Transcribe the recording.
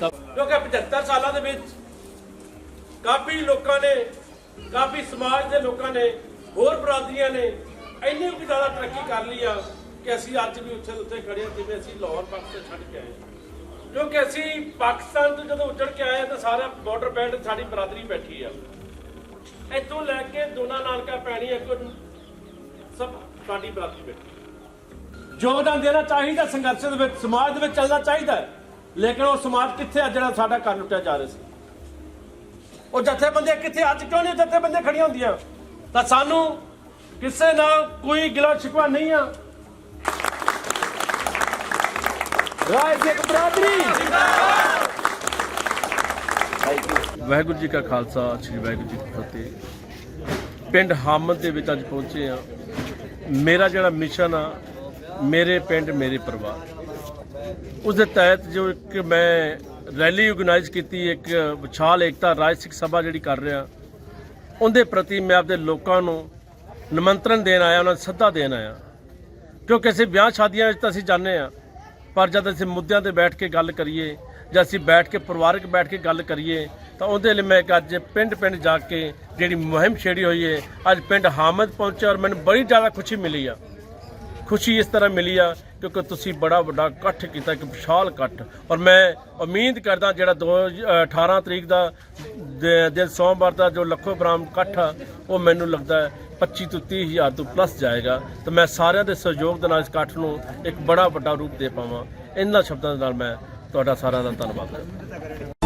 ਕਿਉਂਕਿ ਪਝੱਤਰ ਸਾਲਾਂ ਦੇ ਵਿੱਚ ਕਾਫੀ ਲੋਕਾਂ ਨੇ, ਕਾਫੀ ਸਮਾਜ ਦੇ ਲੋਕਾਂ ਨੇ, ਹੋਰ ਬਰਾਦਰੀਆਂ ਨੇ ਇੰਨੀ ਕੁ ਜ਼ਿਆਦਾ ਤਰੱਕੀ ਕਰ ਲਈ ਆ ਕਿ ਅਸੀਂ ਅੱਜ ਵੀ ਉੱਥੇ ਦੇ ਉੱਥੇ ਖੜੇ ਹਾਂ, ਜਿਵੇਂ ਅਸੀਂ ਲਾਹੌਰ, ਪਾਕਿਸਤਾਨ ਛੱਡ ਕੇ ਆਏ ਕਿਉਂਕਿ ਅਸੀਂ ਪਾਕਿਸਤਾਨ ਤੋਂ ਜਦੋਂ ਉੱਜੜ ਕੇ ਆਏ ਹਾਂ ਤਾਂ ਸਾਰਾ ਬਾਰਡਰ ਬੈਲਟ ਸਾਡੀ ਬਰਾਦਰੀ ਬੈਠੀ ਆ। ਇੱਥੋਂ ਲੈ ਕੇ ਦੋਨਾ ਨਾਨਕਾ ਪੈਣੀ ਇੱਕ ਸਭ ਸਾਡੀ ਬਰਾਦਰੀ ਬੈਠੀ ਯੋਗਦਾਨ ਦੇਣਾ ਚਾਹੀਦਾ ਸੰਘਰਸ਼ ਦੇ ਵਿੱਚ, ਸਮਾਜ ਦੇ ਵਿੱਚ ਚੱਲਣਾ ਚਾਹੀਦਾ ਲੇਕਿਨ ਉਹ ਸਮਾਜ ਕਿੱਥੇ ਆ ਜਿਹੜਾ ਸਾਡਾ ਘਰ ਲੁੱਟਿਆ ਜਾ ਰਿਹਾ ਸੀ? ਉਹ ਜਥੇਬੰਦੀਆਂ ਕਿੱਥੇ? ਅੱਜ ਕਿਉਂ ਨਹੀਂ ਜਥੇਬੰਦੀਆਂ ਖੜੀਆਂ ਹੁੰਦੀਆਂ? ਤਾਂ ਸਾਨੂੰ ਕਿਸੇ ਨਾਲ ਕੋਈ ਗਿਲਾ ਸ਼ਿਕਵਾ ਨਹੀਂ ਆ। ਰਾਏ ਬਰਾਦਰੀ। ਵਾਹਿਗੁਰੂ ਜੀ ਕਾ ਖਾਲਸਾ, ਸ੍ਰੀ ਵਾਹਿਗੁਰੂ ਜੀ ਕੀ ਫਤਿਹ। ਪਿੰਡ ਹਾਮਦ ਦੇ ਵਿੱਚ ਅੱਜ ਪਹੁੰਚੇ ਆ ਮੇਰਾ ਜਿਹੜਾ ਮਿਸ਼ਨ ਆ, ਮੇਰੇ ਪਿੰਡ, ਮੇਰੇ ਪਰਿਵਾਰ। ਉਸ ਦੇ ਤਹਿਤ ਜੋ ਇੱਕ ਮੈਂ ਰੈਲੀ ਆਰਗੇਨਾਈਜ਼ ਕੀਤੀ, ਇੱਕ ਵਿਸ਼ਾਲ ਏਕਤਾ ਰਾਜ ਸਿੱਖ ਸਭਾ ਜਿਹੜੀ ਕਰ ਰਿਹਾ, ਉਹਦੇ ਪ੍ਰਤੀ ਮੈਂ ਆਪਦੇ ਲੋਕਾਂ ਨੂੰ ਨਿਮੰਤਰਣ ਦੇਣ ਆਇਆ, ਉਹਨਾਂ ਨੂੰ ਸੱਦਾ ਦੇਣ ਆਇਆ। ਕਿਉਂਕਿ ਅਸੀਂ ਵਿਆਹ ਸ਼ਾਦੀਆਂ ਵਿੱਚ ਤਾਂ ਅਸੀਂ ਜਾਂਦੇ ਆ ਪਰ ਜਦ ਅਸੀਂ ਮੁੱਦਿਆਂ ਤੇ ਬੈਠ ਕੇ ਗੱਲ ਕਰੀਏ, ਜਾਂ ਅਸੀਂ ਬੈਠ ਕੇ ਪਰਿਵਾਰਕ ਬੈਠ ਕੇ ਗੱਲ ਕਰੀਏ, ਤਾਂ ਉਹਦੇ ਲਈ ਮੈਂ ਇੱਕ ਅੱਜ ਪਿੰਡ ਪਿੰਡ ਜਾ ਕੇ ਜਿਹੜੀ ਮੁਹਿੰਮ ਛੇੜੀ ਹੋਈ ਹੈ, ਅੱਜ ਪਿੰਡ ਹਾਮਦ ਪਹੁੰਚਿਆ ਔਰ ਮੈਨੂੰ ਬੜੀ ਜ਼ਿਆਦਾ ਖੁਸ਼ੀ ਮਿਲੀ ਆ। ਖੁਸ਼ੀ ਇਸ ਤਰ੍ਹਾਂ ਮਿਲੀ ਆ ਕਿਉਂਕਿ ਤੁਸੀਂ ਬੜਾ ਵੱਡਾ ਇਕੱਠ ਕੀਤਾ, ਇੱਕ ਵਿਸ਼ਾਲ ਇਕੱਠ। ਔਰ ਮੈਂ ਉਮੀਦ ਕਰਦਾ ਜਿਹੜਾ 2 18 ਤਰੀਕ ਦਾ ਦਿਨ ਸੋਮਵਾਰ ਦਾ ਜੋ ਲੱਖੋ ਬਰਾਮ ਇਕੱਠ ਆ, ਉਹ ਮੈਨੂੰ ਲੱਗਦਾ ਹੈ 25 ਤੋਂ 30 ਹਜ਼ਾਰ ਤੋਂ ਪਲੱਸ ਜਾਏਗਾ। ਤਾਂ ਮੈਂ ਸਾਰਿਆਂ ਦੇ ਸਹਿਯੋਗ ਦੇ ਨਾਲ ਇਸ ਇਕੱਠ ਨੂੰ ਇੱਕ ਬੜਾ ਵੱਡਾ ਰੂਪ ਦੇ ਪਾਵਾਂ। ਇਹਨਾਂ ਸ਼ਬਦਾਂ ਦੇ ਨਾਲ ਮੈਂ ਤੁਹਾਡਾ ਸਾਰਿਆਂ ਦਾ ਧੰਨਵਾਦ ਕਰਦਾ